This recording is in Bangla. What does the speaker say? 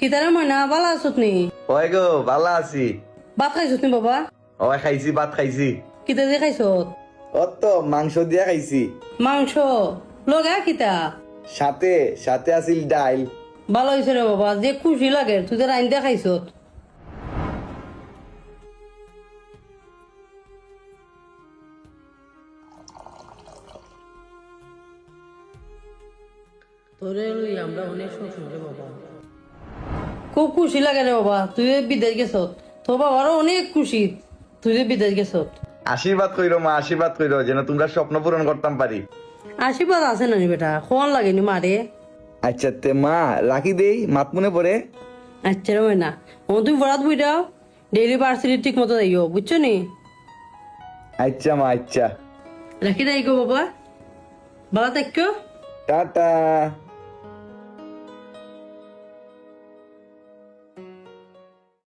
কিতারে ময়না ভালো আছত নি? ওই গো ভালো আছি। ভাত খাইছত নি বাবা? ওই খাইছি ভাত খাইছি। কিতা দিয়ে খাইছত? ও তো মাংস দিয়া খাইছি। মাংস? লগা কিতা? সাথে সাথে আছিল ডাইল ভালো হয়েছে রে বাবা যে খুশি লাগে তুই তো রাইন দিয়ে খাইছত। তোরে লই আমরা অনেক শ্বশুর বাবা। খুব খুশি লাগে রে বাবা তুই যে বিদেশ গেছত তোর বাবারও অনেক খুশি তুই যে বিদেশ গেছত আশীর্বাদ কইরো মা আশীর্বাদ কইরো যেন তোমরা স্বপ্ন পূরণ করতাম পারি। আশীর্বাদ আছে না বেটা খোয়ান লাগেনি মারে আচ্ছা তে মা রাখি দেই মাত মনে পড়ে? আচ্ছা রে না ও তুই বরাত বুঝাও ডেইলি পার্সেলি ঠিক মতো যাইও বুঝছ নি? আচ্ছা মা আচ্ছা। রাখি দেয় গো বাবা। ভালো থাকো। টাটা।